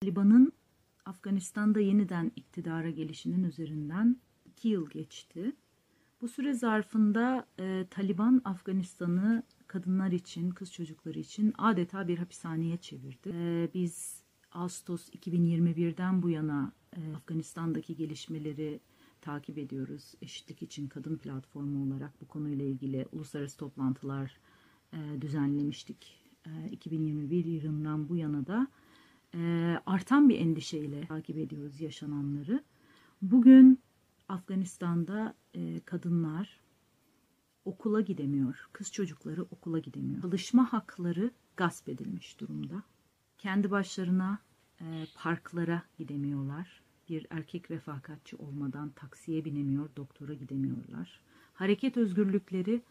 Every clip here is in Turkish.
Taliban'ın Afganistan'da yeniden iktidara gelişinin üzerinden iki yıl geçti. Bu süre zarfında e, Taliban Afganistan'ı kadınlar için, kız çocukları için adeta bir hapishaneye çevirdi. E, biz Ağustos 2021'den bu yana e, Afganistan'daki gelişmeleri takip ediyoruz. Eşitlik için Kadın Platformu olarak bu konuyla ilgili uluslararası toplantılar e, düzenlemiştik. E, 2021 yılından bu yana da artan bir endişeyle takip ediyoruz yaşananları. Bugün Afganistan'da e, kadınlar okula gidemiyor, kız çocukları okula gidemiyor. Çalışma hakları gasp edilmiş durumda. Kendi başlarına e, parklara gidemiyorlar. Bir erkek refakatçi olmadan taksiye binemiyor, doktora gidemiyorlar. Hareket özgürlükleri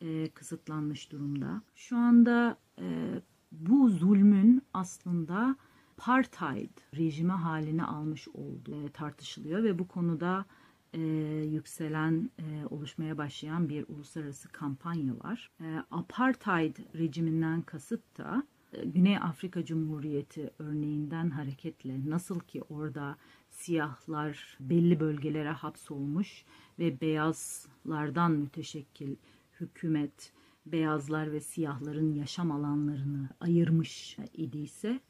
e, kısıtlanmış durumda. Şu anda e, bu zulmün aslında apartheid rejimi haline almış olduğu e, tartışılıyor ve bu konuda e, yükselen, e, oluşmaya başlayan bir uluslararası kampanya var. E, apartheid rejiminden kasıt da e, Güney Afrika Cumhuriyeti örneğinden hareketle nasıl ki orada siyahlar belli bölgelere hapsolmuş ve beyazlardan müteşekkil hükümet beyazlar ve siyahların yaşam alanlarını ayırmış idiyse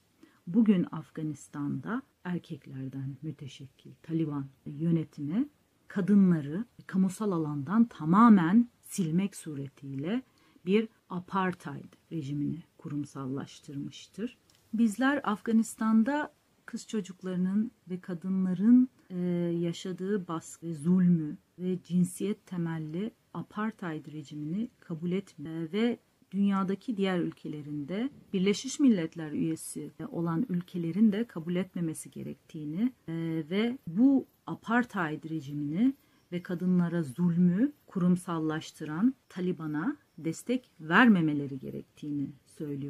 bugün Afganistan'da erkeklerden müteşekkil Taliban yönetimi kadınları kamusal alandan tamamen silmek suretiyle bir apartheid rejimini kurumsallaştırmıştır. Bizler Afganistan'da kız çocuklarının ve kadınların e, yaşadığı baskı, zulmü ve cinsiyet temelli apartheid rejimini kabul etme ve dünyadaki diğer ülkelerinde Birleşmiş Milletler üyesi olan ülkelerin de kabul etmemesi gerektiğini e, ve bu apartheid rejimini ve kadınlara zulmü kurumsallaştıran Taliban'a destek vermemeleri gerektiğini söylüyoruz.